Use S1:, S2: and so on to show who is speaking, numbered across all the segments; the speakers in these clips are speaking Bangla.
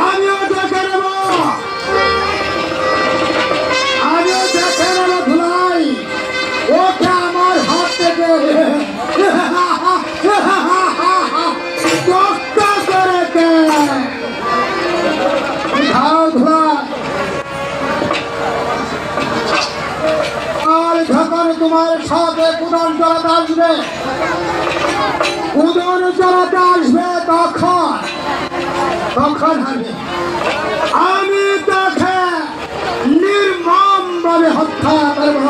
S1: আমিও দেখে নেব আমিও দেখে নেব ধুলাই যখন তোমার সাথে চলাতে আসবে কুদন চলাতে আসবে তখন। তখন আমি আমি তাকে নির্মম ভাবে হত্যা করব।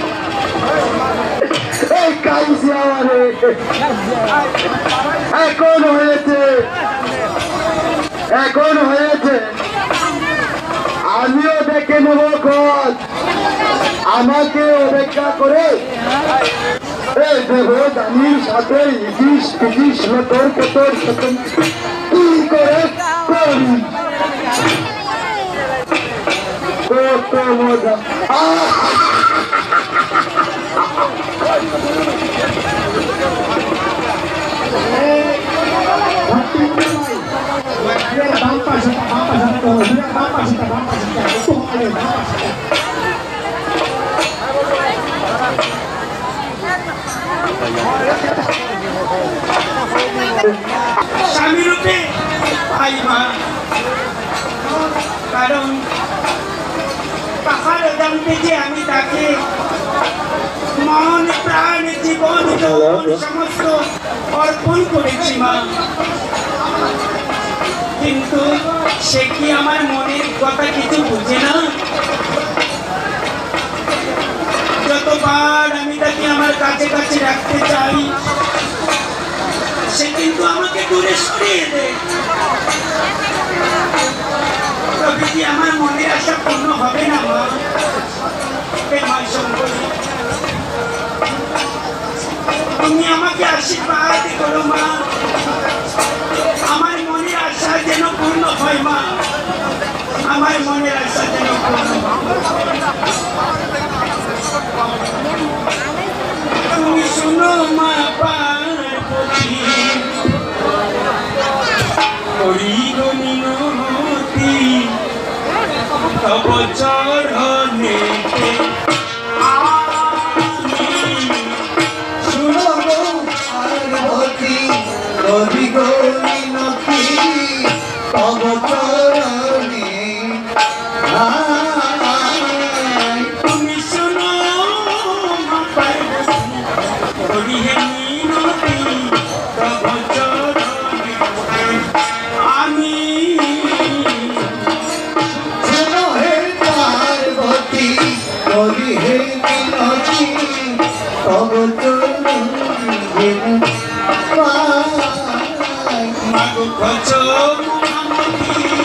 S2: এখন হয়েছে এখন হয়েছে আমিও দেখে নেব খোঁজ আমাকে অপেক্ষা করে দেবদানির সাথে ইটিস পিটিস লতর করে করি
S3: স্বামী রূপে ভাই মা কারণ পাহাড় জানতে যে আমি তাকে মন প্রাণ জীবন সমস্ত অর্পণ করেছি মা। কিন্তু সে কি আমার মনের কথা কিছু বুঝে না যতবার আমি তাকে আমার কাছে কাছে রাখতে চাই। সে কিন্তু আমাকে দূরে সরিয়ে দেয় আমার মনের আশা পূর্ণ হবে না, মা। তুমি আমাকে আশীর্বাদ করো, মা। আমার মনের আশা যেন পূর্ণ হয়, মা। আমার মনের আশা যেন পূর্ণ হয়। তব চরণে
S2: শুনো পার্বতী কবি গৌরী তব চরণে
S3: মাগো খচ। মহামতি